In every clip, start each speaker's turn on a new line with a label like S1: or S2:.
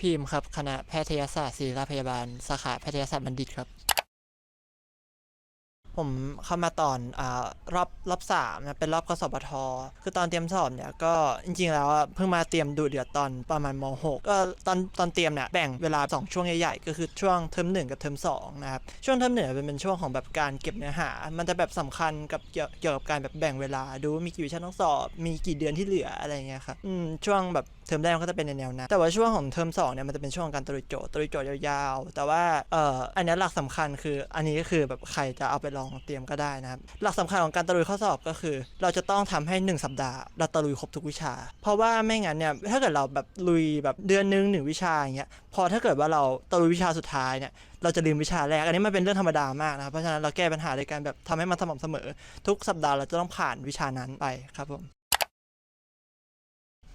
S1: พิมพ์ครับ คณะแพทยศาสตร์ศิริราชพยาบาล สาขาแพทยศาสตร์บัณฑิตครับ ผมเข้ามาตอนอารอบรอบสามนะเป็นรอบกสปทคือตอนเตรียมสอบเนี่ยก็จริงๆแล้วอะเพิ่งมาเตรียมดูเดือดตอนประมาณม .6 ก็ตอนตอนเตรียมเนี่ยแบ่งเวลา 2 ช่วงใหญ่ๆ ก็คือช่วงเทอมหนึ่งกับเทอมสองนะครับ ช่วงเทอมหนึ่งเป็นเป็นช่วงของแบบการเก็บเนื้อหา มันจะแบบสำคัญกับเกี่ยวเกี่ยวกับการแบบแบ่งเวลาดูว่ามีกี่วิชาต้องสอบ มีกี่เดือนที่เหลืออะไรเงี้ยครับอืมช่วงแบบ เทอมแรกมันก็จะเป็นในแนวนั้นแต่ว่าช่วงของเทอมสองเนี่ยมันจะเป็นช่วงของการตรุยโจทย์ตรุยโจทย์ยาวๆ แต่ว่าเอ่ออันนี้หลักสำคัญคืออันนี้ก็คือแบบใครจะเอาไปลองเตรียมก็ได้นะครับหลักสำคัญของการตรุยข้อสอบก็คือ เราจะต้องทำให้ 1 สัปดาห์เราตรุยครบทุกวิชา เพราะว่าไม่งั้นเนี่ยถ้าเกิดเราแบบลุยแบบเดือนนึงหนึ่งวิชาอย่างเงี้ยพอถ้าเกิดว่าเราตรุยวิชาสุดท้ายเนี่ยเราจะลืมวิชาแรก อันนี้มันเป็นเรื่องธรรมดามากนะครับเพราะฉะนั้นเราแก้ปัญหาโดยการแบบทำให้มันสม่ำเสมอ ทุกสัปดาห์เราจะต้องผ่านวิชานั้นไปครับผม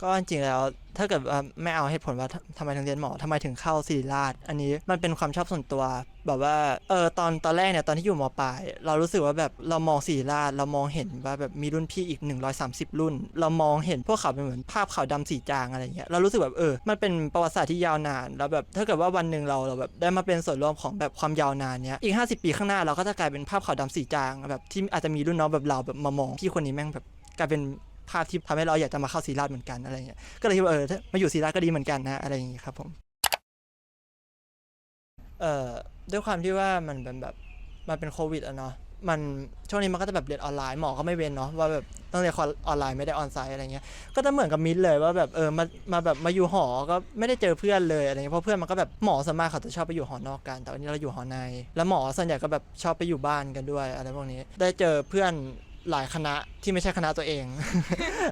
S1: ก็จริงแล้วถ้าเกิดว่าไม่เอาเหตุผลว่าทำไมถึงเรียนหมอทำไมถึงเข้าศิริราช อันนี้มันเป็นความชอบส่วนตัวแบบว่าเออตอนตอนแรกเนี่ยตอนที่อยู่มปลาย เรารู้สึกว่าแบบเรามองศิริราชเรามองเห็นว่าแบบมีรุ่นพี่อีก 130 รุ่น เรามองเห็นพวกเขาเป็นเหมือนภาพขาวดำสีจางอะไรเงี้ยเรารู้สึกแบบเออมันเป็นประวัติศาสตร์ที่ยาวนาน แล้วแบบถ้าเกิดว่าวันหนึ่งเราเราแบบได้มาเป็นส่วนร่วมของแบบความยาวนานเนี้ยอีก 50 ปีข้างหน้าเราก็จะกลายเป็นภาพขาวดำสีจางแบบที่อาจจะมีรุ่นน้องแบบเราแบบมามองพี่คนนี้แม่งแบบกลายเป็น ภาพที่ทำให้เราอยากจะมาเข้าศิริราชเหมือนกันอะไรเงี้ยก็เลยคิดว่าเออมาอยู่ศิริราชก็ดีเหมือนกันนะอะไรอย่างงี้ครับผมเอ่อด้วยความที่ว่ามันเป็นแบบมันเป็นโควิดอะเนาะมันช่วงนี้มันก็จะแบบเรียนออนไลน์หมอก็ไม่เว้นเนาะว่าแบบต้องเรียนออนไลน์ไม่ได้ออนไซต์อะไรเงี้ยก็จะเหมือนกับมิดเลยว่าแบบเออมามาแบบมาอยู่หอก็ไม่ได้เจอเพื่อนเลยอะไรเงี้ยเพราะเพื่อนมันก็แบบหมอส่วนมากเขาจะชอบไปอยู่หอนอกกันแต่วันนี้เราอยู่หอใน แล้วหมอส่วนใหญ่ก็แบบชอบไปอยู่บ้านกันด้วยอะไรพวกนี้ได้เจอเพื่อน หลายคณะที่ไม่ใช่คณะตัวเอง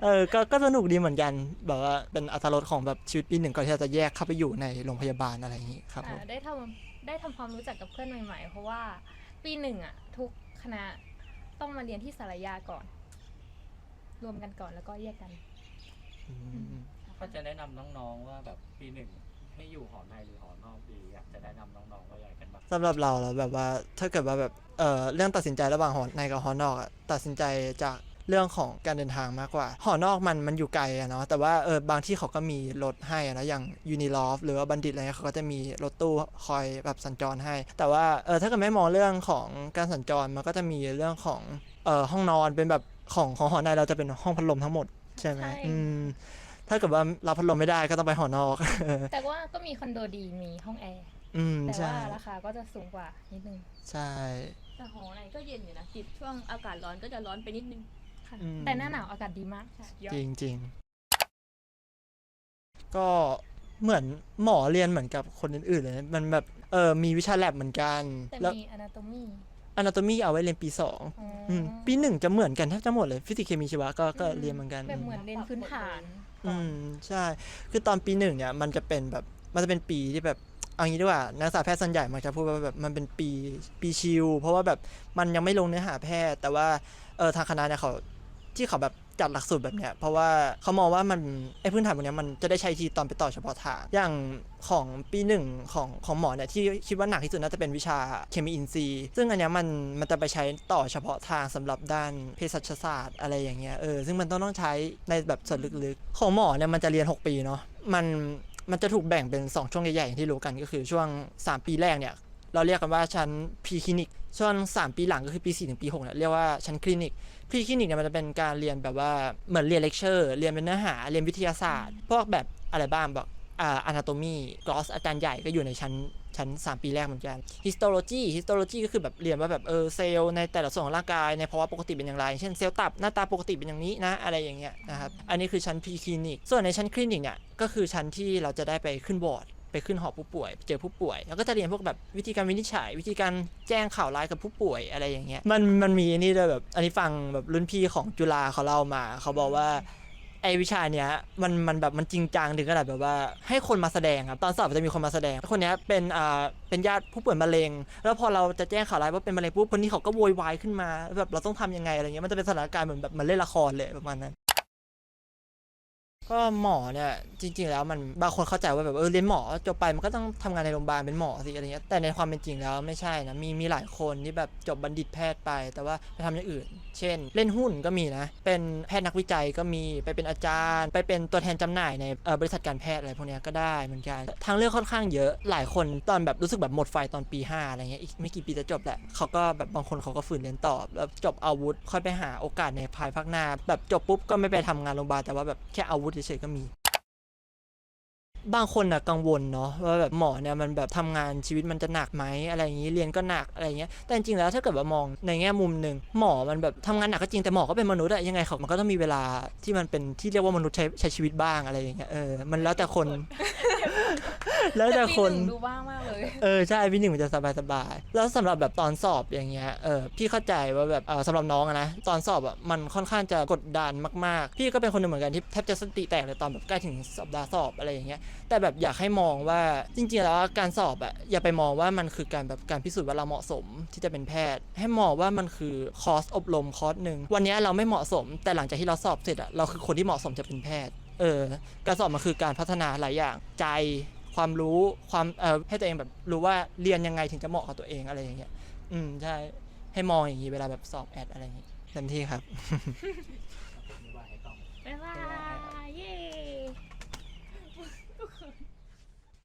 S1: เออก็ก็สนุกดีเหมือนกันแบบว่าเป็นอัตรสของแบบชีวิตปีหนึ่งก่อนที่เราจะแยกเข้าไปอยู่ในโรงพยาบาลอะไรอย่างนี้ครับผม
S2: อ่าได้ทำได้ทำความรู้จักกับเพื่อนใหม่ๆ เพราะว่าปีหนึ่งอะ ทุกคณะต้องมาเรียนที่สารยาก่อน รวมกันก่อนแล้วก็แยกกัน
S1: อืม
S3: ก็จะแนะนำน้องๆว่าแบบปีหนึ่ง ให้อยู่หอในหรือหอนอกดีอยากจะแนะนำน้องๆว่าอยากกันบ้าง
S1: สำหรับเราแล้วแบบว่าถ้าเกิดว่าแบบเออเรื่องตัดสินใจระหว่างหอในกับหอนอกอะตัดสินใจจากเรื่องของการเดินทางมากกว่า หอนอกมันมันอยู่ไกลอะเนาะแต่ว่าเออบางที่เขาก็มีรถให้อะนะอย่างยูนิลอฟหรือว่าบัณฑิตอะไรเงี้ยเขาก็จะมีรถตู้คอยแบบสัญจรให้ แต่ว่าเออถ้าเกิดไม่มองเรื่องของการสัญจรมันก็จะมีเรื่องของเออห้องนอนเป็นแบบของของหอในเราจะเป็นห้องพัดลมทั้งหมดใช่ไหม
S2: ใช่
S1: อืม ถ้าเกิดว่ารับพัดลมไม่ได้ก็ต้องไปหอนอก
S2: แต่ว่าก็มีคอนโดดีมีห้องแอร์
S1: อืม
S2: แต่
S1: ใช่
S2: ว่าราคาก็จะสูงกว่านิดนึง
S1: ใช่
S4: แต่หอในก็เย็นอยู่นะติดช่วงอากาศร้อนก็จะร้อนไปนิดนึง
S2: ค่ะ
S1: อืม
S2: แต่หน้าหนาวอากาศดีมากค่ะยอด
S1: จริงจริงๆก็เหมือนหมอเรียนเหมือนกับคนอื่นๆเลยนะมันแบบเออมีวิชาแลบเหมือนกัน
S2: แต่
S1: แล้ว
S2: มี anatomy
S1: อนาโตมีเอาไว้เรียนปีสอง
S2: อ๋อ
S1: อืมปีหนึ่งจะเหมือนกันแทบจะหมดเลยฟิสิกส์เคมีชีวะก็ก็เรียนเหมือนกัน
S2: แบบเหมือนเรียนพื้นฐานก่
S1: อืมใช่ คือตอนปีหนึ่งเนี่ยมันจะเป็นแบบมันจะเป็นปีที่แบบเอางี้ดีกว่านักศึกษาแพทย์ส่วนใหญ่มักจะพูดว่าแบบมันเป็นปีปีชิลเพราะว่าแบบมันยังไม่ลงเนื้อหาแพทย์ แต่ว่าเออทางคณะเนี่ยเขาที่เขาแบบ จัดหลักสูตรแบบเนี้ยเพราะว่าเขามองว่ามันไอ้พื้นฐานพวกเนี้ยมันจะได้ใช้ทีตอนไปต่อเฉพาะทางอย่างของปีหนึ่งของของหมอเนี่ยที่คิดว่าหนักที่สุดน่าจะเป็นวิชาเคมีอินทรีย์ซึ่งอันเนี้ยมันมันจะไปใช้ต่อเฉพาะทางสำหรับด้านเภสัชศาสตร์อะไรอย่างเงี้ยเออซึ่งมันต้องต้องใช้ในแบบส่วนลึกๆ ของหมอเนี่ยมันจะเรียน 6 ปีเนาะมันมันจะถูกแบ่งเป็น 2 ช่วงใหญ่ๆอย่างที่รู้กันก็คือช่วง 3 ปีแรกเนี่ย เราเรียกกันว่าชั้นพรีคลินิก ช่วง 3 ปีหลังก็คือปี 4 ถึงปี6เนี่ยเรียกว่าชั้นคลินิกพรีคลินิกเนี่ยมันจะเป็นการเรียนแบบว่าเหมือนเรียนเลคเชอร์ เรียนเป็นเนื้อหา เรียนวิทยาศาสตร์ พวกแบบอะไรบ้างแบบอ่าอนาโตมีกลอสอาจารย์ใหญ่ก็อยู่ในชั้นชั้น 3 ปีแรกเหมือนกัน histology histology ก็คือแบบเรียนว่าแบบเออเซลล์ในแต่ละส่วนของร่างกายในภาวะปกติเป็นอย่างไร เช่นเซลล์ตับหน้าตาปกติเป็นอย่างนี้นะ อะไรอย่างเงี้ยนะครับ อันนี้คือชั้นพรีคลินิก ส่วนในชั้นคลินิกเนี่ยก็คือชั้นที่เราจะได้ไปขึ้นวอร์ด ไปขึ้นหอผู้ป่วยเจอผู้ป่วย แล้วก็จะเรียนพวกแบบวิธีการวินิจฉัย วิธีการแจ้งข่าวร้ายกับผู้ป่วยอะไรอย่างเงี้ยมันมันมีอันนี่ด้วยแบบอันนี้ฟังแบบรุ่นพี่ของจุฬาเขาเล่ามา เขาบอกว่าไอวิชาเนี้ยมันมันแบบมันจริงจังถึงขนาดแบบว่าให้คนมาแสดงครับตอนสอบจะมีคนมาแสดง คนเนี้ยเป็นอ่าเป็นญาติผู้ป่วยมะเร็ง แล้วพอเราจะแจ้งข่าวร้ายว่าเป็นมะเร็งปุ๊บคนนี้เขาก็โวยวายขึ้นมาแบบเราต้องทำยังไงอะไรเงี้ยมันจะเป็นสถานการณ์เหมือนแบบมันเล่นละครเลยประมาณนั้น ก็หมอเนี่ยจริง ๆ แล้วมันบางคนเข้าใจว่าแบบเออเรียนหมอจบไปมันก็ต้องทำงานในโรงพยาบาลเป็นหมอสิอะไรเงี้ยแต่ในความเป็นจริงแล้วไม่ใช่นะมีมีหลายคนที่แบบจบบัณฑิตแพทย์ไป แต่ว่าไปทำอย่างอื่น เช่น เล่นหุ้นก็มีนะ เป็นแพทย์นักวิจัยก็มีไปเป็นอาจารย์ ไปเป็นตัวแทนจำหน่ายในบริษัทการแพทย์อะไรพวกเนี้ยก็ได้เหมือนกันทางเลือกค่อนข้างเยอะหลายคนตอนแบบรู้สึกแบบหมดไฟตอนปี 5 อะไรเงี้ยอีกไม่กี่ปีจะจบแหละเขาก็แบบบางคนเขาก็ฝืนเรียนต่อแล้วจบอาวุธ ค่อยไปหาโอกาสในภายภาคหน้า แบบจบปุ๊บก็ไม่ไปทำงานโรงพยาบาลแต่ว่าแบบแค่อาวุธเฉยๆก็มี บางคนอะกังวลเนาะว่าแบบหมอเนี่ยมันแบบทำงานชีวิตมันจะหนักไหมอะไรอย่างนี้เรียนก็หนักอะไรเงี้ยแต่จริงๆแล้วถ้าเกิดว่ามองในแง่มุมหนึ่งหมอมันแบบทำงานหนักก็จริงแต่หมอก็เป็นมนุษย์อะยังไงเขามันก็ต้องมีเวลาที่มันเป็นที่เรียกว่ามนุษย์ใช้ใช้ชีวิตบ้างอะไรอย่างเงี้ยเออมันแล้วแต่คน แล้วแต่คน
S2: ปีหงดูบ้างมากเลย
S1: เออใช่พี่หนึ่งมันจะสบายสบายๆแล้วสำหรับแบบตอนสอบอย่างเงี้ยเออพี่เข้าใจว่าแบบเออสำหรับน้องอะนะตอนสอบอะมันค่อนข้างจะกดดันมากๆ พี่ก็เป็นคนหนึ่งเหมือนกันที่แทบจะสติแตกเลยตอนแบบใกล้ถึงสัปดาห์สอบอะไรอย่างเงี้ยแต่แบบอยากให้มองว่าจริงๆแล้วการสอบอะอย่าไปมองว่ามันคือการแบบการพิสูจน์ว่าเราเหมาะสมที่จะเป็นแพทย์ ให้มองว่ามันคือคอร์สอบรมคอร์สหนึ่งวันเนี้ยเราไม่เหมาะสม แต่หลังจากที่เราสอบเสร็จอะเราคือคนที่เหมาะสมจะเป็นแพทย์เออการสอบมันคือการพัฒนาหลายอย่างใจ ความรู้ความเอ่อให้ตัวเองแบบรู้ว่าเรียนยังไงถึงจะเหมาะกับตัวเองอะไรอย่างเงี้ยอืมใช่ให้มองอย่างนี้เวลาแบบสอบแอดอะไรอย่างเงี้เต็มที่ครับ
S2: บ๊ายบาย